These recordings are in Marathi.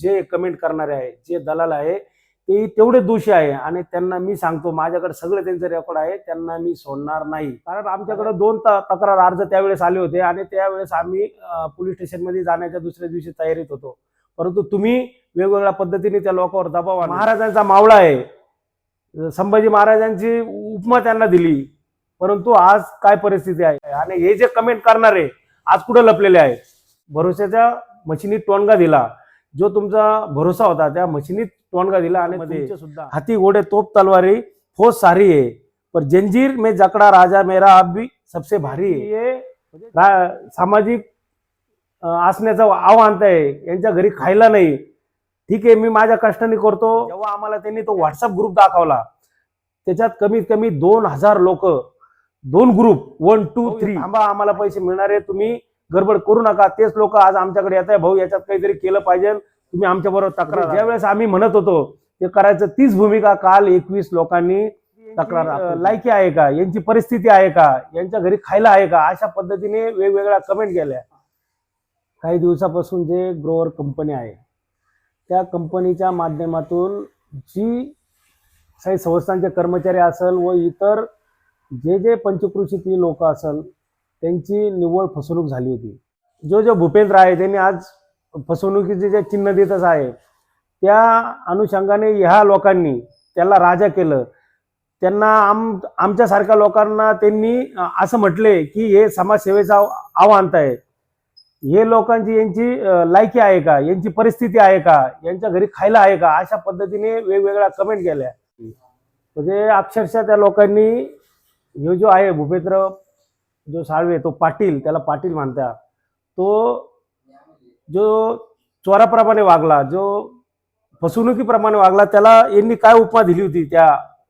जे कमेंट करणारे आहे जे दलाल आहे ते तेवढे दोषी आहे. आणि त्यांना मी सांगतो माझ्याकडे सगळे त्यांचे रेकॉर्ड आहे त्यांना मी सोडणार नाही. कारण आमच्याकडे दोन तक्रार अर्ज त्यावेळेस आले होते आणि त्यावेळेस आम्ही पोलीस स्टेशनमध्ये जाण्याच्या दुसऱ्या दिवशी तयारीत होतो. परंतु तुम्ही वेगवेगळ्या पद्धतीने त्या लोकांवर दबाव महाराजांचा मावळा आहे. संभाजी महाराजांची उपमा त्यांना दिली. परंतु आज काय परिस्थिती आहे? आणि हे जे कमेंट करणारे आज कुठं लपलेले आहे भरोश्याच्या मशिनीत तोंडगा दिला. जो तुमचा भरोसा होता त्या मशिनीत टोनगा दिला आणि सुद्धा. हाती घोडे तोप तलवारी फौज सारी आहे. पर जंजीर में जकड़ा राजा मेरा अब भी सबसे भारी आहे. हे रा- सामाजिक असण्याचं आव्हान आहे. यांच्या घरी खायला नाही. ठीक आहे मी माझ्या कष्टाने करतो. जेव्हा आम्हाला त्यांनी तो व्हॉट्सअप ग्रुप दाखवला त्याच्यात कमीत कमी दोन हजार लोक दोन ग्रुप वन टू थ्री थांबा आम्हाला पैसे मिळणार आहे तुम्ही गडबड करू नका. तेच लोक आज आमच्याकडे येत आहे. भाऊ याच्यात काहीतरी केलं पाहिजे. तुम्ही आमच्या बरोबर तक्रार ज्यावेळेस आम्ही म्हणत होतो ते करायचं तीच भूमिका काल एकवीस लोकांनी तक्रार लायकी आहे का? यांची परिस्थिती आहे का? यांच्या घरी खायला आहे का? अशा पद्धतीने वेगवेगळ्या कमेंट केल्या. काही दिवसापासून जे ग्रोवर कंपनी आहे त्या कंपनीच्या माध्यमातून जी काही संस्थांचे कर्मचारी असेल व इतर जे जे पंचकृषीतील लोक असेल त्यांची निव्वळ फसवणूक झाली होती. जो जो भूपेंद्र आहे त्यांनी आज फसवणुकीचे जे चिन्ह देतच आहे त्या अनुषंगाने ह्या लोकांनी त्याला राजा केलं. त्यांना आम आमच्यासारख्या लोकांना त्यांनी असं म्हटले की हे समाजसेवेचं आव- आव्हान आहे. हे लोकांची यांची लायकी आहे का? यांची परिस्थिती आहे का? यांच्या घरी खायला आहे का? अशा पद्धतीने वेगवेगळ्या कमेंट केल्या. म्हणजे अक्षरशः त्या लोकांनी हे जो आहे भूपेंद्र जो साळवे तो पाटील त्याला पाटील मानता तो जो चोराप्रमाणे वागला जो फसवणुकीप्रमाणे वागला त्याला यांनी काय उपमा दिली होती त्या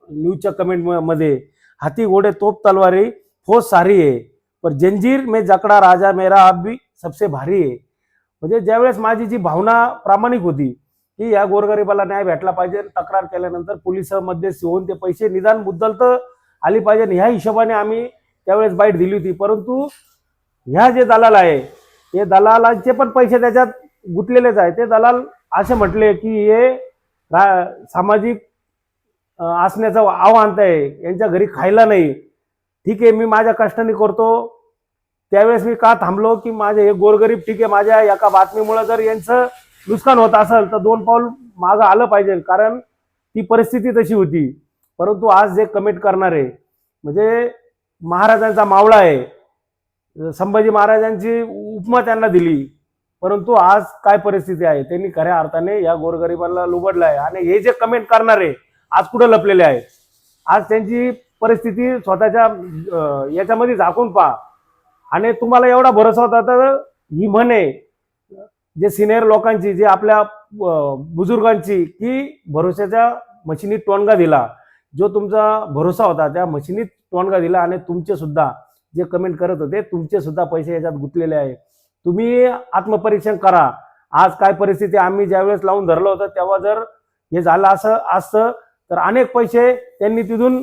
न्यूजच्या कमेंटमध्ये? हाती घोडे तोप तलवारी फौज सारी आहे पर जंजीर में जकड़ा राजा मेरा अब भी सबसे भारी आहे म्हणजे ज्यावेळेस माझी जी भावना प्रामाणिक होती की या गोरगरिबाला न्याय भेटला पाहिजे तक्रार केल्यानंतर पोलिसामध्ये होऊन ते पैसे निदान मुद्दल तर आली पाहिजे ह्या हिशोबाने आम्ही त्यावेळेस बाईट दिली होती. परंतु ह्या जे दलाल आहे हे दलालांचे पण पैसे त्याच्यात गुंतलेलेच आहे ते दलाल असे म्हटले की हे रा- सामाजिक असण्याचं आव्हान आहे. यांच्या घरी खायला नाही. ठीक आहे मी माझ्या कष्टाने करतो. त्यावेळेस मी का थांबलो की माझे हे गोरगरीब ठीक आहे माझ्या एका बातमीमुळे जर यांचं नुकसान होत असेल तर दोन पाऊल मागं आलं पाहिजे. कारण ती परिस्थिती तशी होती. परंतु आज जे कमेंट करणारे म्हणजे महाराजांचा मावळा आहे संभाजी महाराजांची उपमा त्यांना दिली. परंतु आज काय परिस्थिती आहे? त्यांनी खऱ्या अर्थाने या गोरगरिबांना लुबडलं आहे आणि हे जे कमेंट करणारे आज कुठं लपलेले आहेत? आज त्यांची परिस्थिती स्वतःच्या याच्यामध्ये झाकून पहा. आणि तुम्हाला एवढा भरोसा होता तर ही म्हणे जे सिनियर लोकांची जे आपल्या बुजुर्गांची की भरोशाच्या मशिनीत तोंडगा दिला. जो तुमचा भरोसा होता त्या मशिनीत तोंडगा दिला आणि तुमचे सुद्धा जे कमेंट करत होते तुमचे सुद्धा पैसे याच्यात गुंतलेले आहे. तुम्ही आत्मपरीक्षण करा. आज काय परिस्थिती आम्ही ज्यावेळेस लावून धरलं होतं तेव्हा जर हे झालं असं असतं तर अनेक पैसे त्यांनी तिथून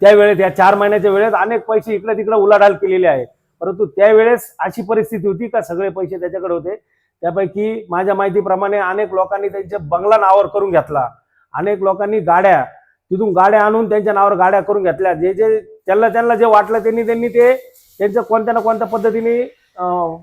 त्यावेळेत या चार महिन्याच्या वेळेत अनेक पैसे इकडे तिकडे उलाढाल केलेले आहे. परंतु त्यावेळेस अशी परिस्थिती होती का सगळे पैसे त्याच्याकडे होते? त्यापैकी माझ्या माहितीप्रमाणे अनेक लोकांनी त्यांच्या बंगला नावावर करून घेतला. अनेक लोकांनी गाड्या तिथून गाड्या आणून त्यांच्या नावावर गाड्या करून घेतल्या. जे जे त्यांना त्यांना जे वाटलं त्यांनी त्यांनी ते त्यांच्या कोणत्या ना कोणत्या पद्धतीने अं,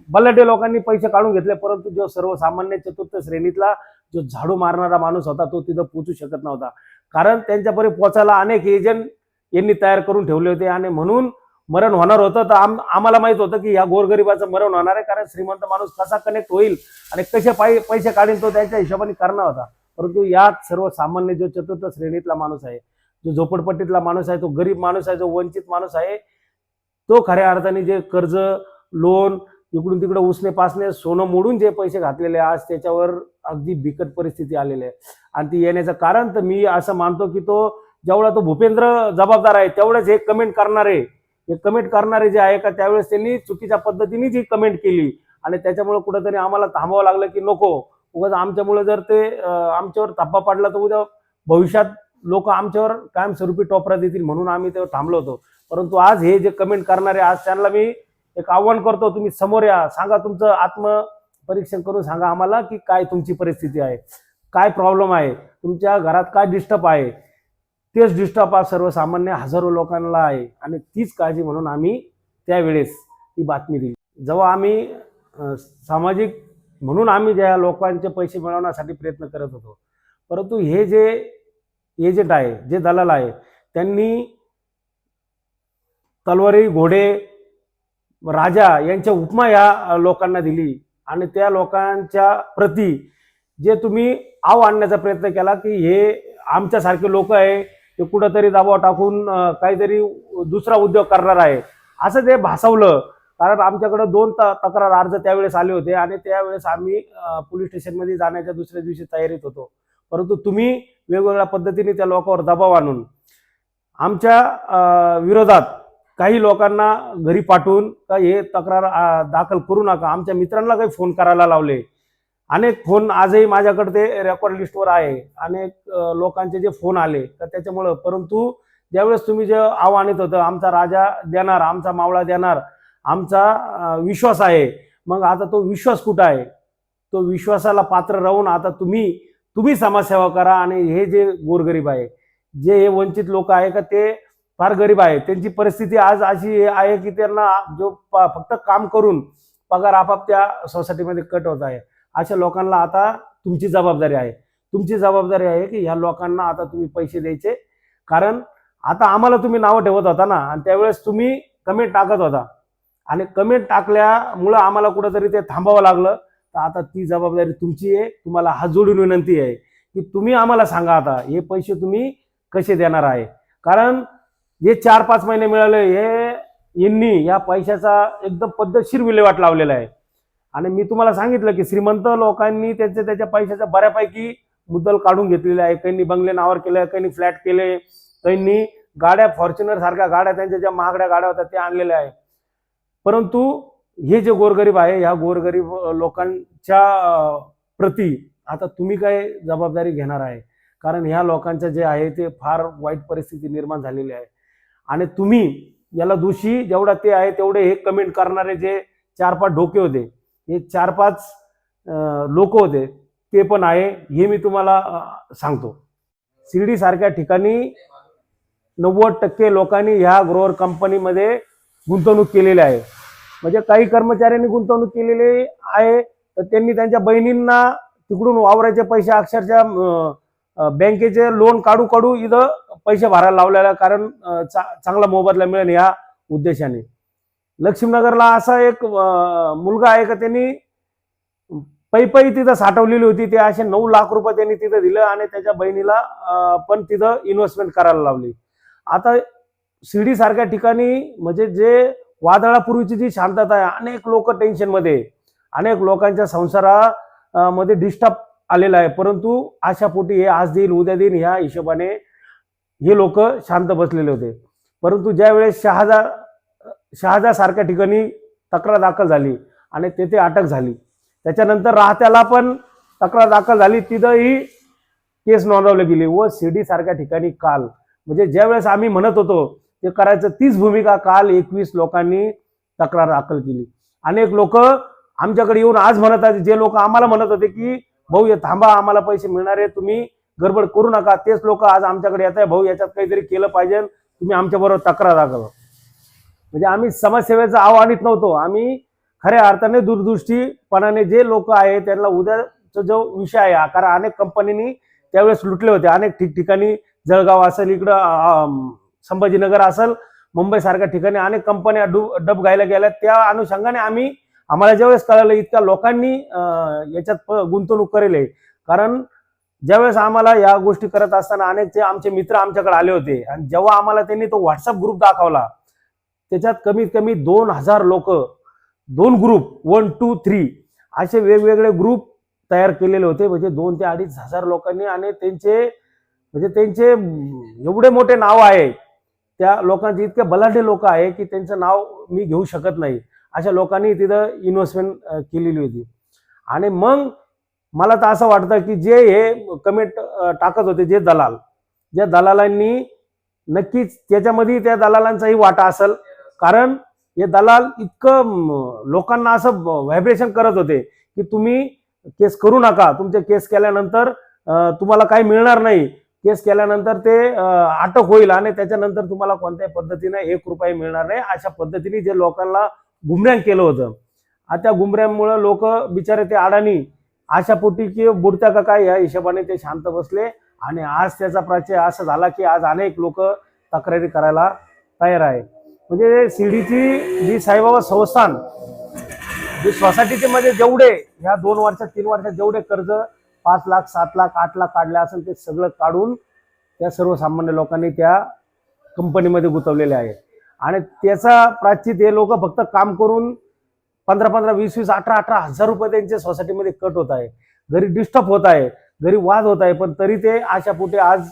लोकांनी पैसे काढून घेतले. परंतु जो सर्वसामान्य चतुर्थ श्रेणीतला जो झाडू मारणारा माणूस होता तो तिथं पोचू शकत नव्हता. कारण त्यांच्यापर्यंत पोचायला अनेक एजंट यांनी तयार करून ठेवले होते आणि म्हणून मरण होणार होतं. तर आम आम्हाला माहीत होतं की या गोरगरिबाचं मरण होणार आहे कारण श्रीमंत माणूस कसा कनेक्ट होईल आणि कसे पाय पैसे काढेल तो त्यांच्या हिशोबाने करणार होता. परंतु यात सर्वसामान्य जो चतुर्थ श्रेणीतला माणूस आहे जो झोपडपट्टीतला माणूस आहे तो गरीब माणूस आहे जो वंचित माणूस आहे तो खऱ्या अर्थाने जे कर्ज लोन इकडून तिकडे उसने पासने सोनं मोडून जे पैसे घातलेले आहे, आज त्याच्यावर अगदी बिकट परिस्थिती आलेली आहे. आणि ती येण्याचं कारण तर मी असं मानतो की तो जेवढा तो भूपेंद्र जबाबदार आहे तेवढंच हे कमेंट करणारे हे कमेंट करणारे जे आहे का त्यावेळेस त्यांनी चुकीच्या पद्धतीनेच ही कमेंट केली. आणि त्याच्यामुळे कुठंतरी आम्हाला थांबावं लागलं की नको. उगाच आमच्यामुळे जर ते आमच्यावर थप्पा पडला तर उद्या भविष्यात लोक आमच्यावर कायमस्वरूपी टोपरा देतील म्हणून आम्ही तेव्हा थांबलो होतो. परंतु आज हे जे कमेंट करणारे आज त्यांना मी एक आव्हान करतो तुम्ही समोर या. सांगा तुमचं आत्मपरीक्षण करून सांगा आम्हाला की काय तुमची परिस्थिती आहे. काय प्रॉब्लेम आहे? तुमच्या घरात काय डिस्टर्ब आहे? तेच डिस्टर्ब आज सर्वसामान्य हजारो लोकांना आहे आणि तीच काळजी म्हणून आम्ही त्यावेळेस ही बातमी दिली. जेव्हा आम्ही सामाजिक म्हणून आम्ही ज्या लोकांचे पैसे मिळवण्यासाठी प्रयत्न करत होतो परंतु हे जे एजंट आहे जे दलाल आहे त्यांनी तलवारी घोडे राजा यांच्या उपमा या लोकांना दिली. आणि त्या लोकांच्या प्रती जे तुम्ही आव आणण्याचा प्रयत्न केला की हे आमच्यासारखे लोक आहे ते कुठंतरी दबाव टाकून काहीतरी दुसरा उद्योग करणार आहे. असं ते भासवलं. कारण आमच्याकडं दोन त तक्रार अर्ज त्यावेळेस आले होते आणि त्यावेळेस आम्ही पोलीस स्टेशनमध्ये जाण्याच्या दुसऱ्या दिवशी तयारीत होतो. परंतु तुम्ही वेगवेगळ्या पद्धतीने त्या लोकांवर दबाव आणून आमच्या विरोधात काही लोकांना घरी पाठवून का हे तक्रार दाखल करू नका. आमच्या मित्रांना काही फोन करायला लावले. अनेक फोन आजही माझ्याकडे ते रेकॉर्ड लिस्टवर आहे. अनेक लोकांचे जे फोन आले तर त्याच्यामुळं. परंतु ज्यावेळेस तुम्ही जे आव्हान येत होतं आमचा राजा देणार आमचा मावळा देणार आमचा विश्वास आहे. मग आता तो विश्वास कुठं आहे? तो विश्वासाला पात्र राहून आता तुम्ही तुम्ही समाजसेवा करा आणि हे जे गोरगरीब आहे जे हे वंचित लोक आहे का ते फार गरीब आहे. त्यांची परिस्थिती आज अशी आहे की त्यांना जो प- फक्त काम करून पगार आपाप त्या सोसायटीमध्ये कट होत आहे. अशा लोकांना आता तुमची जबाबदारी आहे. तुमची जबाबदारी आहे की ह्या लोकांना आता तुम्ही पैसे द्यायचे. कारण आता आम्हाला तुम्ही नावं ठेवत होता ना आणि त्यावेळेस तुम्ही कमेंट टाकत होता. आणि कमेंट टाकल्यामुळं आम्हाला कुठंतरी ते थांबावं लागलं. तर आता ती जबाबदारी तुमची आहे. तुम्हाला हात जोडून विनंती आहे की तुम्ही आम्हाला सांगा आता हे पैसे तुम्ही कसे देणार आहे? कारण हे चार पाच महिने मिळाले हे यांनी या पैशाचा एकदम पद्धतशीर विल्हेवाट लावलेला आहे. आणि मी तुम्हाला सांगितलं की श्रीमंत लोकांनी त्यांच्या त्याच्या पैशाचा बऱ्यापैकी मुद्दल काढून घेतलेला आहे. काहींनी बंगले नावावर केले काहींनी फ्लॅट केले काहींनी गाड्या फॉर्च्युनर सारख्या गाड्या त्यांच्या ज्या महागड्या गाड्या होत्या त्या आणलेल्या आहे. परंतु हे जे गोरगरीब आहे ह्या गोरगरीब लोकांच्या प्रति प्रती आता तुम्ही काय जबाबदारी घेणार आहे? कारण ह्या लोकांचं जे आहे ते फार वाईट परिस्थिती निर्माण झालेली आहे. आणि तुम्ही याला दोषी जेवढा ते आहे तेवढे हे कमेंट करणारे जे चार पाच डोके होते हे चार पाच लोक होते ते पण आहे हे मी तुम्हाला सांगतो. शिर्डी सारख्या ठिकाणी नव्वद टक्के लोकांनी ह्या ग्रोअर कंपनीमध्ये गुंतवणूक केलेली आहे. म्हणजे काही कर्मचाऱ्यांनी गुंतवणूक केलेली आहे तर त्यांनी त्यांच्या बहिणींना तिकडून वावराचे पैसे अक्षरशः बँकेचे लोन काढू काढू इथं पैसे भरायला लावलेला कारण चा- चांगला मोबदला मिळेल ह्या उद्देशाने. लक्ष्मीनगरला असा एक मुलगा आहे का त्यांनी पै पै तिथं साठवलेली होती. ते असे नऊ लाख रुपये त्यांनी तिथं दिलं आणि त्याच्या बहिणीला पण तिथं इन्व्हेस्टमेंट करायला लावली. आता शिर्डी सारख्या ठिकाणी म्हणजे जे वादळापूर्वीची जी शांतता आहे अनेक लोक टेन्शनमध्ये अनेक लोकांच्या संसारा मध्ये डिस्टर्ब आलेला आहे. परंतु आशापोटी हे आज देईल उद्या देईल ह्या हिशोबाने हे लोक शांत बसलेले होते. परंतु ज्यावेळेस शहाजा शहाजासारख्या ठिकाणी तक्रार दाखल झाली आणि तेथे अटक झाली त्याच्यानंतर राहत्याला पण तक्रार दाखल झाली तिथंही केस नोंदवली गेली व शिर्डीसारख्या ठिकाणी काल. म्हणजे ज्यावेळेस आम्ही म्हणत होतो ते करायचं तीच भूमिका काल एकवीस लोकांनी तक्रार दाखल केली. अनेक लोक आमच्याकडे येऊन आज म्हणत आहेत जे लोक आम्हाला म्हणत होते की भाऊ हे थांबा आम्हाला पैसे मिळणार आहे तुम्ही गडबड करू नका. तेच लोक आज आमच्याकडे येत आहे भाऊ याच्यात काहीतरी केलं पाहिजे तुम्ही आमच्याबरोबर तक्रार दाखल म्हणजे आम्ही समाजसेवेचं आव्हानित नव्हतो. आम्ही खऱ्या अर्थाने दूरदृष्टीपणाने जे लोक आहे त्यांना उद्याचा जो विषय आहे कारण अनेक कंपनीनी त्यावेळेस लुटले होते. अनेक ठिकठिकाणी जळगाव असेल इकडं संभाजीनगर असेल मुंबईसारख्या ठिकाणी अनेक कंपन्या डु डब गायला गेल्या त्या अनुषंगाने आम्ही आम्हाला ज्यावेळेस कळालं इतक्या लोकांनी याच्यात प- गुंतवणूक करेल आहे. कारण ज्यावेळेस आम्हाला या गोष्टी करत असताना अनेक ते आमचे मित्र आमच्याकडे आले होते आणि जेव्हा आम्हाला त्यांनी तो व्हॉट्सअप ग्रुप दाखवला त्याच्यात कमीत कमी दोन हजार लोक दोन ग्रुप वन टू थ्री असे वेगवेगळे ग्रुप तयार केलेले होते म्हणजे दोन ते अडीच हजार लोकांनी आणि त्यांचे म्हणजे त्यांचे एवढे मोठे नाव आहे त्या लोकांचे इतके बलाढ्य लोक आहे की त्यांचं नाव मी घेऊ शकत नाही. अशा लोकांनी तिथं इन्व्हेस्टमेंट केलेली होती. आणि मग मला तर असं वाटतं की जे हे कमेंट टाकत होते जे दलाल ज्या दलालांनी नक्कीच त्याच्यामध्ये त्या दलालांचाही वाटा असेल. कारण हे दलाल इतकं लोकांना असं व्हायब्रेशन करत होते की तुम्ही केस करू नका. तुमचे केस केल्यानंतर तुम्हाला काही मिळणार नाही. केस केल्यानंतर ते अटक होईल आणि त्याच्यानंतर तुम्हाला कोणत्याही पद्धतीने एक रुपये मिळणार नाही. अशा पद्धतीने जे लोकांना गुमऱ्यांग केलं होतं. आता त्या गुमऱ्यांमुळे लोक बिचारे ते अडाणी अशा पोटी की बुडत्या का काय या हिशोबाने ते शांत बसले आणि आज त्याचा प्राचय असा झाला की आज अनेक लोक तक्रारी करायला तयार आहे. म्हणजे शिर्डीची जी साईबाबा संस्थान जी सोसायटीचीमध्ये जेवढे ह्या दोन वर्षात तीन वर्षात जेवढे कर्ज पाच लाख सात लाख आठ लाख काढले असेल ते सगळं काढून त्या सर्वसामान्य लोकांनी त्या कंपनीमध्ये गुंतवलेले आहे. आणि त्याचा प्राचित हे लोक फक्त काम करून पंधरा पंधरा वीस वीस अठरा अठरा हजार रुपये त्यांच्या सोसायटीमध्ये कट होत आहे. घरी डिस्टर्ब होत आहे घरी वाद होत आहे पण तरी ते अशा पुढे आज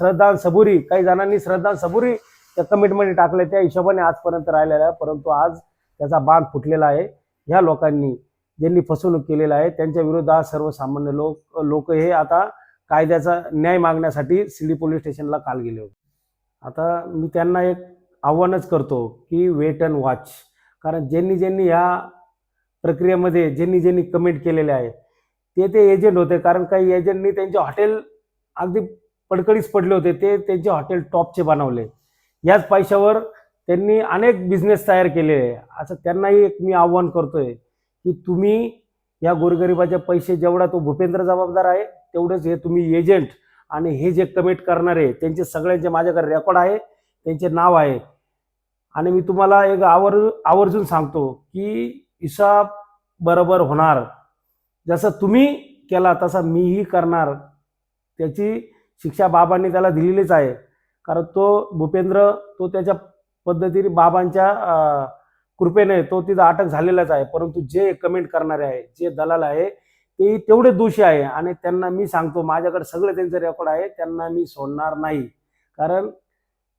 श्रद्धा सबुरी काही जणांनी श्रद्धा सबुरी त्या कमिटमध्ये टाकले त्या हिशोबाने आजपर्यंत राहिलेला आहे परंतु आज त्याचा बांध फुटलेला आहे. ह्या लोकांनी ज्यांनी फसवणूक केलेलं आहे त्यांच्या विरोधात सर्वसामान्य लोक लोक हे आता कायद्याचा न्याय मागण्यासाठी सिडी पोलीस स्टेशनला काल गेले होते. आता मी त्यांना एक आव्हानच करतो की वेट अँड वॉच कारण ज्यांनी ज्यांनी ह्या प्रक्रियेमध्ये ज्यांनी ज्यांनी कमेंट केलेले आहे ते ते एजंट होते. कारण काही एजंटनी त्यांचे हॉटेल अगदी पडकडीच पडले होते. ते त्यांचे हॉटेल टॉपचे बनवले. याच पैशावर त्यांनी अनेक बिझनेस तयार केले आहे. असं त्यांनाही एक मी आव्हान करतोय. की तुम्ही या गोरगरिबाचे पैसे जेवढा तो भूपेंद्र जबाबदार आहे तेवढेच हे तुम्ही एजंट आणि हे जे कमिट करणारे त्यांचे सगळ्यांचे माझ्याकडे रेकॉर्ड आहे त्यांचे नाव आहे. आणि मी तुम्हाला एक आवर आवर्जून सांगतो की हिसाब बरोबर होणार. जसं तुम्ही केला तसा मीही करणार. त्याची शिक्षा बाबांनी त्याला दिलेलीच आहे. कारण तो भूपेंद्र तो त्याच्या पद्धतीने बाबांच्या कृपेने तो तिथं अटक झालेलाच आहे. परंतु जे कमेंट करणारे आहे जे दलाल आहे ते तेवढे दोषी आहे. आणि त्यांना मी सांगतो माझ्याकडे सगळे त्यांचे रेकॉर्ड आहे त्यांना मी सोडणार नाही. कारण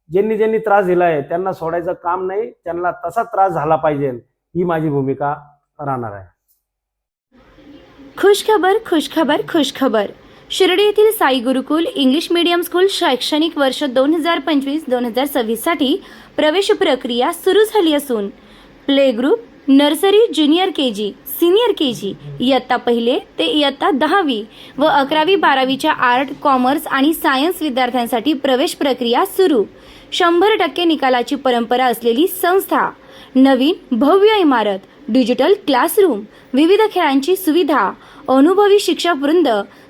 ज्यांनी ज्यांनी त्रास दिला आहे त्यांना सोडायचं काम नाही त्यांना तसा त्रास झाला पाहिजे. ही माझी भूमिका राहणार आहे. खुशखबर खुशखबर खुशखबर शिर्डी येथील Sai Gurukul English medium school शैक्षणिक वर्ष दोन हजार पंचवीस दोन हजार सव्वीससाठी प्रवेश प्रक्रिया सुरू झाली असून play group nursery junior K G senior K G इयत्ता पहिले ते इयत्ता दहावी व अकरावी बारावीच्या आर्ट कॉमर्स आणि सायन्स विद्यार्थ्यांसाठी प्रवेश प्रक्रिया सुरू. शंभर टक्के निकालाची परंपरा असलेली संस्था नवीन भव्य इमारत डिजिटल क्लासरूम विविध खेळांची सुविधा अनुभवी शिक्षक वृंद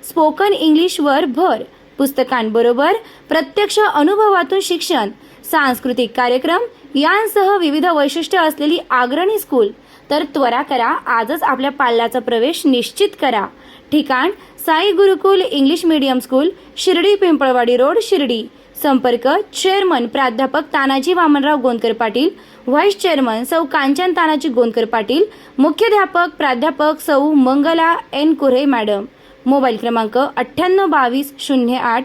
स्पोकन इंग्लिशवर भर पुस्तकांबरोबर प्रत्यक्ष अनुभवातून शिक्षण सांस्कृतिक कार्यक्रम यांसह विविध वैशिष्ट्य असलेली अग्रणी स्कूल. तर त्वरा करा आजच आपल्या पाल्याचा प्रवेश निश्चित करा. ठिकाण Sai Gurukul English medium school Shirdi Pimpalwadi road Shirdi. संपर्क चेअरमन प्राध्यापक तानाजी वामनराव गोंदकर पाटील व्हाईस चेअरमन सौ कांचन तानाजी गोंदकर पाटील मुख्याध्यापक प्राध्यापक सौ Mangala N Kure madam. Mobile क्रमांक अठ्ठ्याण्णव बावीस शून्य आठ